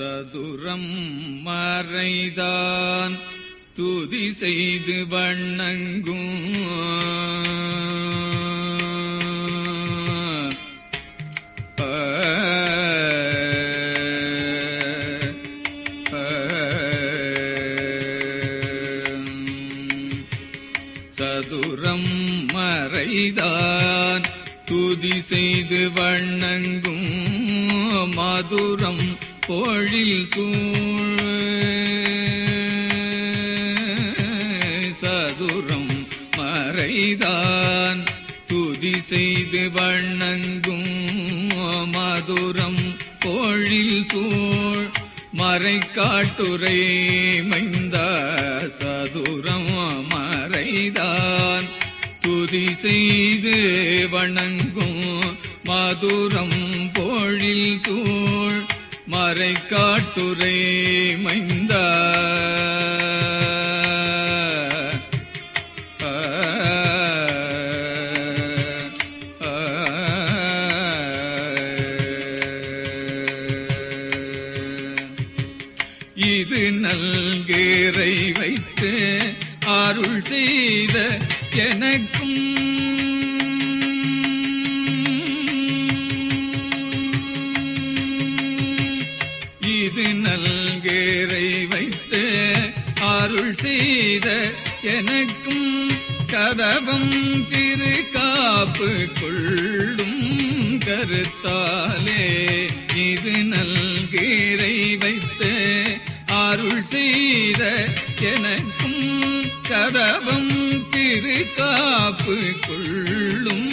சதுரம் மறைதான் துதி செய்து வண்ணங்கும் சதுரம் மறைதான் துதி செய்து வண்ணங்கும் மதுரம் பொழில் சூழ் சதுரம் மறைதான். துதி செய்து வண்ணங்கும் மதுரம் பொழில் சூழ் மறை காட்டுரை மைந்த சதுரம் மறைதான். துதி செய்து வணங்கும் மதுரம் பொழில் சூழ் மறை காட்டுரை மைந்த இது நல்கேரை வைத்து அருள் செய்த எனக்கும் இது நல்கேரை வைத்து அருள் செய்த எனக்கும் கதவம் திரு காப்பு கொள்ளும் கருத்தாலே. இது நல்கீரை வைத்து அருள் செய்த எனக்கும் கதவம் திரு காப்பு கொள்ளும்